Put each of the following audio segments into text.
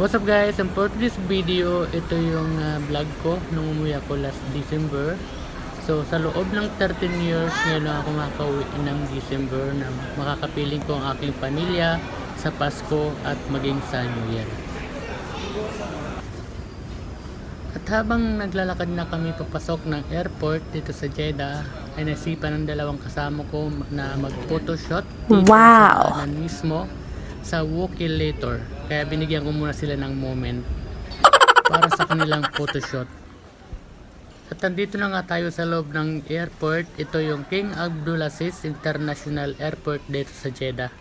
What's up guys? And for this video, ito yung ah, vlog ko nung umuwi ako last December. So sa loob ng 13 years, ngayon lang ako makauwi ng December na makakapiling ko ang aking pamilya sa Pasko at maging sa New Year. At habang naglalakad na kami papasok ng airport dito sa Jeddah, ay nasipan ng dalawang kasama ko na mag-photoshoot Wow. sa mismo sa Wookiee later. Kaya binigyan ko muna sila ng moment para sa kanilang photoshoot. At nandito na nga tayo sa loob ng airport. Ito yung King Abdulaziz International Airport dito sa Jeddah.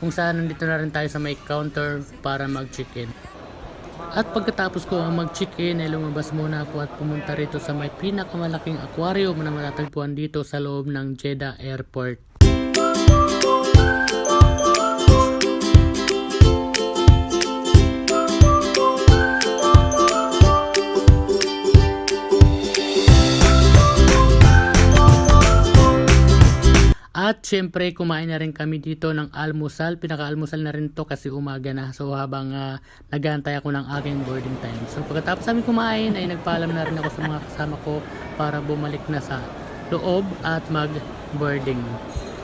Kung saan nandito na rin tayo sa may counter para mag-check-in. At pagkatapos ko ang mag-check-in ay lumabas muna ako at pumunta rito sa may pinakamalaking aquarium na matatagpuan dito sa loob ng Jeddah Airport. At syempre kumain na rin kami dito ng almusal. Pinaka-almusal na rin to kasi umaga na. So habang uh, nag-aantay ako ng aking boarding time. So pagkatapos namin kumain ay nagpaalam na rin ako sa mga kasama ko para bumalik na sa loob at mag-boarding.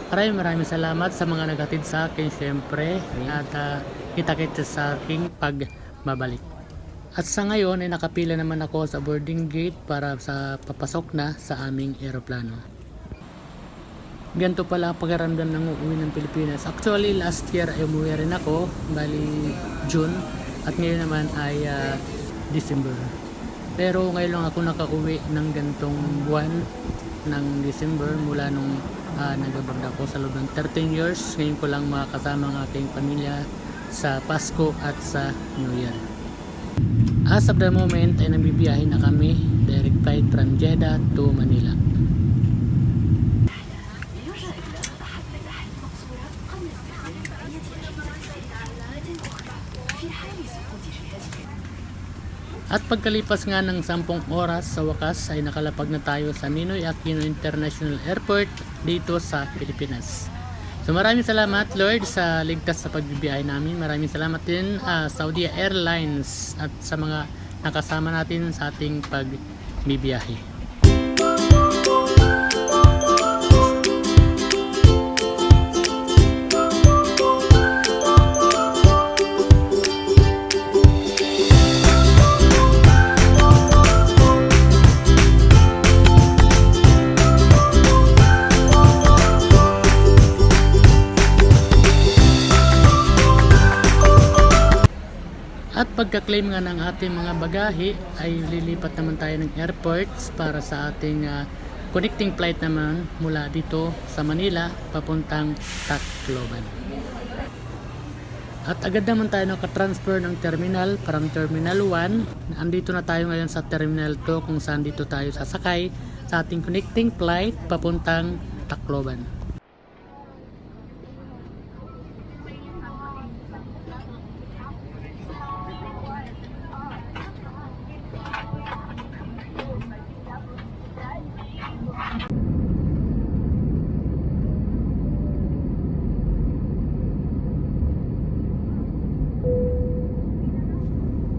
Maraming maraming salamat sa mga naghatid sa akin syempre. At uh, kita-kita sa aking pagbabalik. At sa ngayon ay nakapila naman ako sa boarding gate para sa papasok na sa aming eroplano ganito pala pagaramdam ng uuwi ng Pilipinas. Actually, last year ay umuwi rin ako, bali June, at ngayon naman ay ah, December. Pero ngayon lang ako nakauwi ng gantong buwan ng December mula nung uh, nagabag ako sa loob ng 13 years. Ngayon ko lang makakasama ang aking pamilya sa Pasko at sa New Year. As of the moment ay nabibiyahe na kami direct flight from Jeddah to Manila. At pagkalipas nga ng 10 oras sa wakas ay nakalapag na tayo sa Ninoy Aquino International Airport dito sa Pilipinas. So maraming salamat Lord sa ligtas sa pagbibiyahe namin. Maraming salamat din ah, Saudi Airlines at sa mga nakasama natin sa ating pagbibiyahe. At pagka-claim nga ng ating mga bagahe ay lilipat naman tayo ng airports para sa ating ah, connecting flight naman mula dito sa Manila papuntang Tacloban. At agad naman tayo nakatransfer ng terminal, parang terminal 1. Andito na tayo ngayon sa terminal 2 kung saan dito tayo sasakay sa ating connecting flight papuntang Tacloban.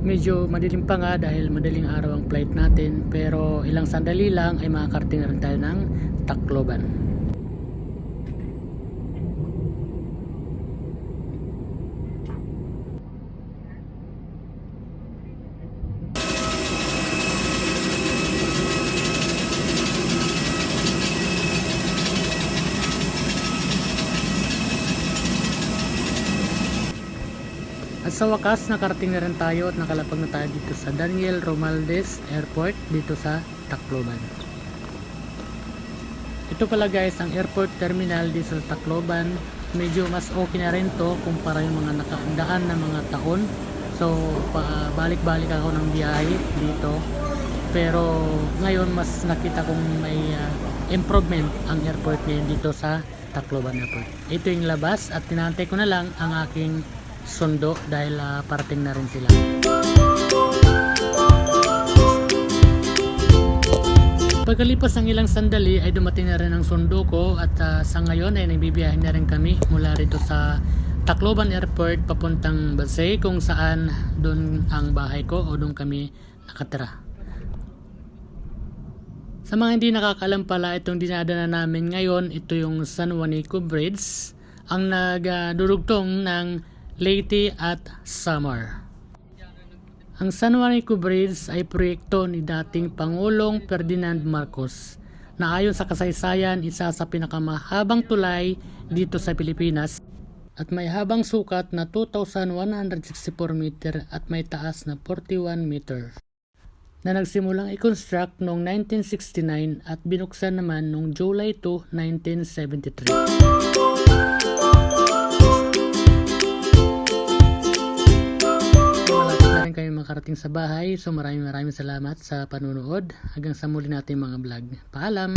Medyo madilim pa nga dahil madaling araw ang flight natin pero ilang sandali lang ay makakarating na rin tayo ng Tacloban sa wakas, nakarating na rin tayo at nakalapag na tayo dito sa Daniel Romaldes Airport dito sa Tacloban. Ito pala guys, ang airport terminal dito sa Tacloban. Medyo mas okay na rin to kumpara yung mga nakadaan na mga taon. So, balik-balik ako ng biyahe dito. Pero ngayon mas nakita kong may ah, improvement ang airport ngayon dito sa Tacloban Airport. Ito yung labas at tinantay ko na lang ang aking sundo dahil ah, parating na rin sila. Pagkalipas ng ilang sandali ay dumating na rin ang sundo ko at ah, sa ngayon ay nagbibiyahe na rin kami mula rito sa Tacloban Airport papuntang Basay kung saan doon ang bahay ko o doon kami nakatira. Sa mga hindi nakakalam pala, itong dinadana namin ngayon, ito yung San Juanico Bridge, ang nagdurugtong ng Leyte at Samar. Ang San Juanico Bridge ay proyekto ni dating Pangulong Ferdinand Marcos na ayon sa kasaysayan isa sa pinakamahabang tulay dito sa Pilipinas at may habang sukat na 2,164 meter at may taas na 41 meter na nagsimulang i-construct noong 1969 at binuksan naman noong July 2, 1973. Makarating sa bahay so maraming maraming salamat sa panunood hanggang sa muli natin mga vlog. Paalam!